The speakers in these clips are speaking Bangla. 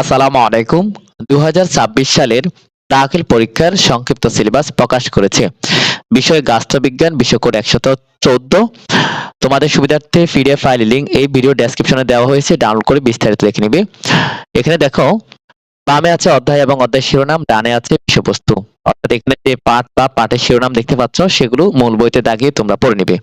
আসসালামু আলাইকুম। দু হাজার ছাব্বিশ সালের দাখিল পরীক্ষার সংক্ষিপ্ত সিলেবাস প্রকাশ করেছে। বিষয় গাস্ত্রবিজ্ঞান বিষয় কোড একশত চোদ্দ। তোমাদের সুবিধার্থে পিডিএফ ফাইল লিঙ্ক এই ভিডিও ডেসক্রিপশনে দেওয়া হয়েছে। ডাউনলোড করে বিস্তারিত দেখে নিবে। এখানে দেখো, বামে আছে অধ্যায় এবং অধ্যায় শিরোনাম, ডানে আছে বিষয়বস্তু। অর্থাৎ এখানে যে পাঠ বা পাঠের শিরোনাম দেখতে পাচ্ছ, সেগুলো মূল বইতে দাগিয়ে তোমরা পড়ে নিবে।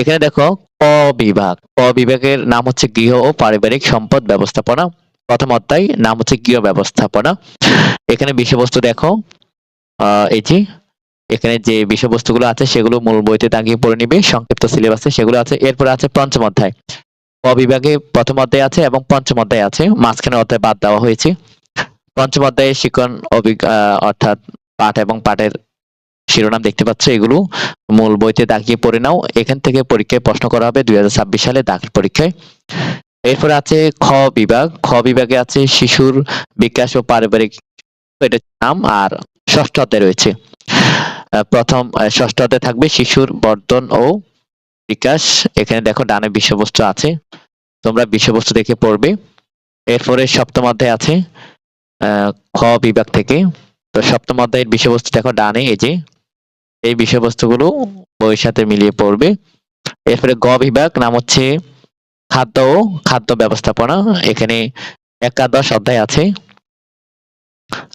এখানে দেখো, ক বিভাগ। ক বিভাগের নাম হচ্ছে গৃহ ও পারিবারিক সম্পদ ব্যবস্থাপনা। প্রথম অধ্যায় নাম হচ্ছে গৃহ ব্যবস্থাপনা। এখানে বিষয়বস্তু দেখো। আহ, এই যে এখানে যে বিষয়বস্তুগুলো আছে সেগুলো মূল বইতে দাগিয়ে পড়ে নিবে সংক্ষিপ্ত সিলেবাসে সেগুলো আছে। এরপরে আছে পঞ্চম অধ্যায়। ক বিভাগে প্রথম অধ্যায় আছে এবং পঞ্চম অধ্যায় আছে। মাঝখানে অধ্যায় বাদ দেওয়া হয়েছে। পঞ্চম অধ্যায়ে শিক্ষণ অর্থাৎ পাঠ এবং পাঠের শিরোনাম দেখতে পাচ্ছ এগুলো। মূল বইতে দাগিয়ে পড়ে নাও। এখান থেকে পরীক্ষায় প্রশ্ন করা হবে দুই হাজার ছাব্বিশ সালে দাখিল পরীক্ষায়। এরপরে আছে খ বিভাগ। খ বিভাগে আছে শিশুর বিকাশ ও পারিবারিক নাম আর ষষ্ঠ অধ্যায় রয়েছে। প্রথম ষষ্ঠ অধ্যায় থাকবে শিশুর বর্ধন ও বিকাশ। এখানে দেখো ডানে বিষয়বস্তু আছে। তোমরা বিষয়বস্তু দেখে পড়বে। এরপরে সপ্তম অধ্যায় আছে খ বিভাগ থেকে। তো সপ্তম অধ্যায়ের বিষয়বস্তু দেখো ডানে, এই যে। এই বিষয়বস্তুগুলো বইয়ের সাথে মিলিয়ে পড়বে। এরপরে গ বিভাগ, নাম হচ্ছে খাদ্য ও খাদ্য ব্যবস্থাপনা এখানে একাদশ অধ্যায় আছে।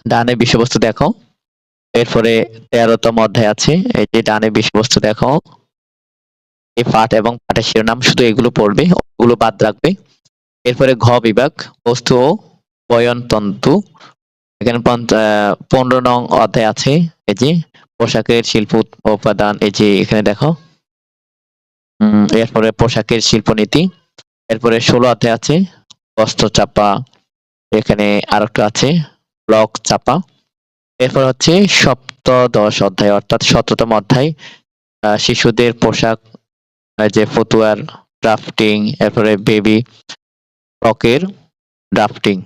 ডানে বিষয়বস্তু দেখো। এরপরে তেরোতম অধ্যায় আছে। এই যে ডানে বিষয়বস্তু দেখো। এই পাঠ এবং পাঠের শিরোনাম শুধু এগুলো পড়বে, ওগুলো বাদ রাখবে। এরপরে ঘ বিভাগ, বস্তু ও বয়নতন্তু। এখানে পনেরো নং অধ্যায় আছে। এই যে পোশাকের শিল্প উপাদান, এই যে এখানে দেখো। এরপরে পোশাকের শিল্পনীতি। এরপরে ষোলো অধ্যায় আছে, বস্ত্র চাপা, এখানে আর একটা আছে, ব্লক চাপা। এরপর হচ্ছে সপ্তদশ অধ্যায়, অর্থাৎ সতেরোতম অধ্যায় শিশুদের পোশাক যে ফতুয়ার ড্রাফটিং এরপরে বেবি ফ্রকের ড্রাফটিং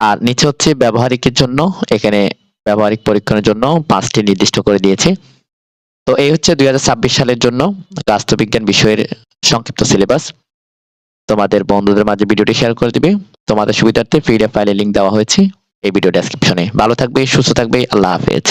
আর নিচে হচ্ছে ব্যবহারিকের জন্য, এখানে ব্যবহারিক পরীক্ষণের জন্য পাঁচটি নির্দিষ্ট করে দিয়েছে। তো এই হচ্ছে দুই হাজার ছাব্বিশ সালের জন্য রাষ্ট্রবিজ্ঞান বিষয়ের সংক্ষিপ্ত সিলেবাস তোমাদের বন্ধুদের মাঝে ভিডিওটি শেয়ার করে দিবে। তোমাদের সুবিধার্থে ফ্রি ফাইলের লিঙ্ক দেওয়া হয়েছে এই ভিডিও ডেসক্রিপশনে ভালো থাকবে, সুস্থ থাকবে, আল্লাহ হাফেজ।